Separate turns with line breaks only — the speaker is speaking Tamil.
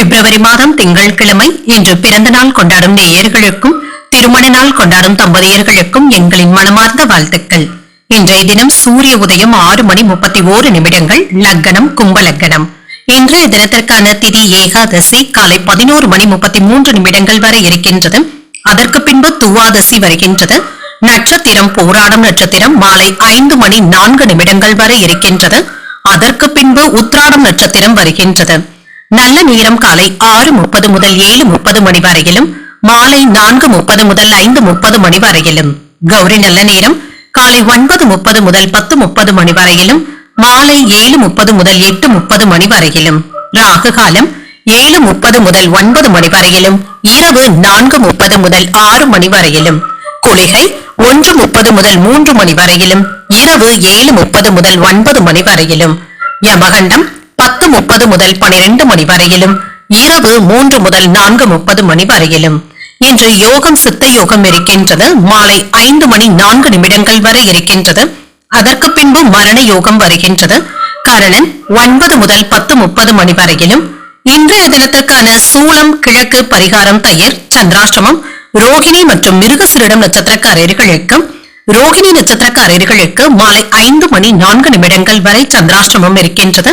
பிப்ரவரி மாதம் திங்கட்கிழமை இன்று பிறந்த நாள் கொண்டாடும் நேயர்களுக்கும் திருமண நாள் கொண்டாடும் தம்பதியர்களுக்கும் எங்களின் மனமார்ந்த வாழ்த்துக்கள். இன்றைய தினம் சூரிய உதயம் ஆறு மணி முப்பத்தி ஓரு நிமிடங்கள் லக்கணம் கும்ப லக்கணம் இன்றைய தினத்திற்கான திதி ஏகாதசி காலை பதினோரு மணி முப்பத்தி மூன்று நிமிடங்கள் வரை இருக்கின்றது. அதற்கு பின்பு துவாதசி வருகின்றது. நட்சத்திரம் போராடும் நட்சத்திரம் மாலை ஐந்து மணி நான்கு நிமிடங்கள் வரை இருக்கின்றது. அதற்கு பின்பு உத்ராடம் நட்சத்திரம் வருகின்றது. நல்ல நேரம் காலை ஆறு முப்பது முதல் ஏழு முப்பது மணி வரையிலும் மாலை நான்கு முப்பது முதல் ஐந்து முப்பது மணி வரையிலும். கௌரி நல்ல நேரம் காலை ஒன்பது முப்பது முதல் பத்து முப்பது மணி வரையிலும் மாலை ஏழு முப்பது முதல் எட்டு முப்பது மணி வரையிலும். ராகு காலம் ஏழு முப்பது முதல் ஒன்பது மணி வரையிலும் இரவு நான்கு முப்பது முதல் ஆறு மணி வரையிலும். குளிகை ஒன்று முப்பது முதல் மூன்று மணி வரையிலும் இரவு ஏழு முப்பது முதல் ஒன்பது மணி வரையிலும். யமகண்டம் பத்து முப்பது முதல் பனிரெண்டு மணி வரையிலும் இரவு மூன்று முதல் நான்கு முப்பது மணி வரையிலும். இன்று யோகம் சித்த யோகம் இருக்கின்றது. மாலை ஐந்து மணி நான்கு நிமிடங்கள் வரை இருக்கின்றது. அதற்கு பின்பு மரண யோகம் வருகின்றது. கரணன் ஒன்பது முதல் பத்து முப்பது மணி வரையிலும். இன்றைய தினத்திற்கான சூளம் கிழக்கு பரிகாரம் தயிர் சந்திராஷ்டமம் ரோகிணி மற்றும் மிருகசிரிடம் நட்சத்திரக்காரர்களுக்கு ரோகிணி நட்சத்திரக்காரர்களுக்கு மாலை ஐந்து மணி நான்கு நிமிடங்கள் வரை சந்திராஷ்டமம் இருக்கின்றது.